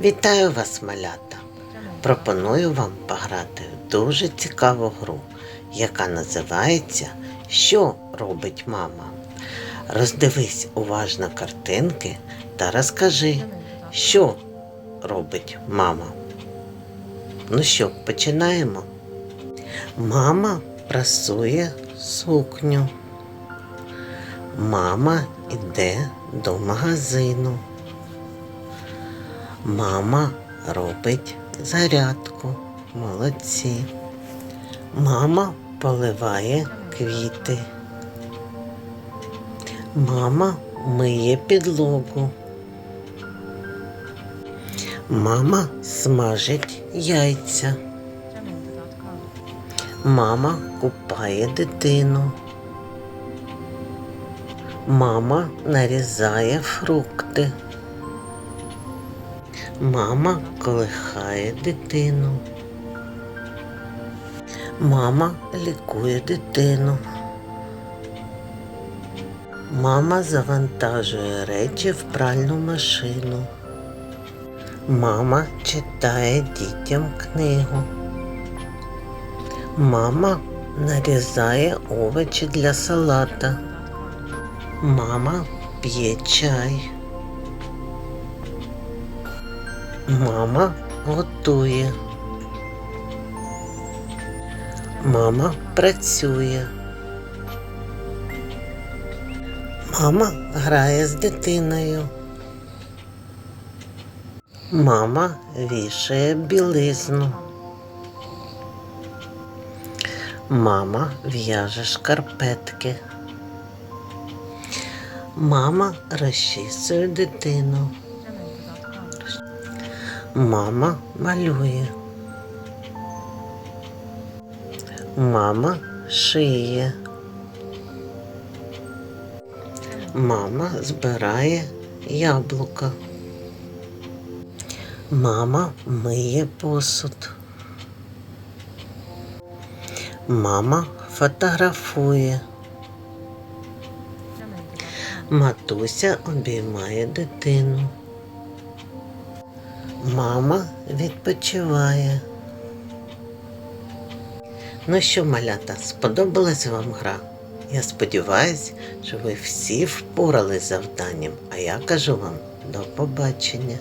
Вітаю вас, малята! Пропоную вам пограти в дуже цікаву гру, яка називається Що робить мама? Роздивись уважно картинки та розкажи, що робить мама. Ну що, починаємо? Мама прасує сукню. Мама йде до магазину. Мама робить зарядку. Молодці. Мама поливає квіти. Мама миє підлогу. Мама смажить яйця. Мама купає дитину. Мама нарізає фрукти. Мама колихає дитину. Мама лікує дитину. Мама завантажує речі в пральну машину. Мама читає дітям книгу. Мама нарізає овочі для салата. Мама п'є чай. Мама готує. Мама працює. Мама грає з дитиною. Мама вішає білизну. Мама в'яже шкарпетки. Мама розчісує дитину. Мама малює. Мама шиє. Мама збирає яблука. Мама миє посуд. Мама фотографує. Матуся обіймає дитину. Мама відпочиває. Ну що, малята, сподобалась вам гра? Я сподіваюся, що ви всі впорали завданням, а я кажу вам до побачення.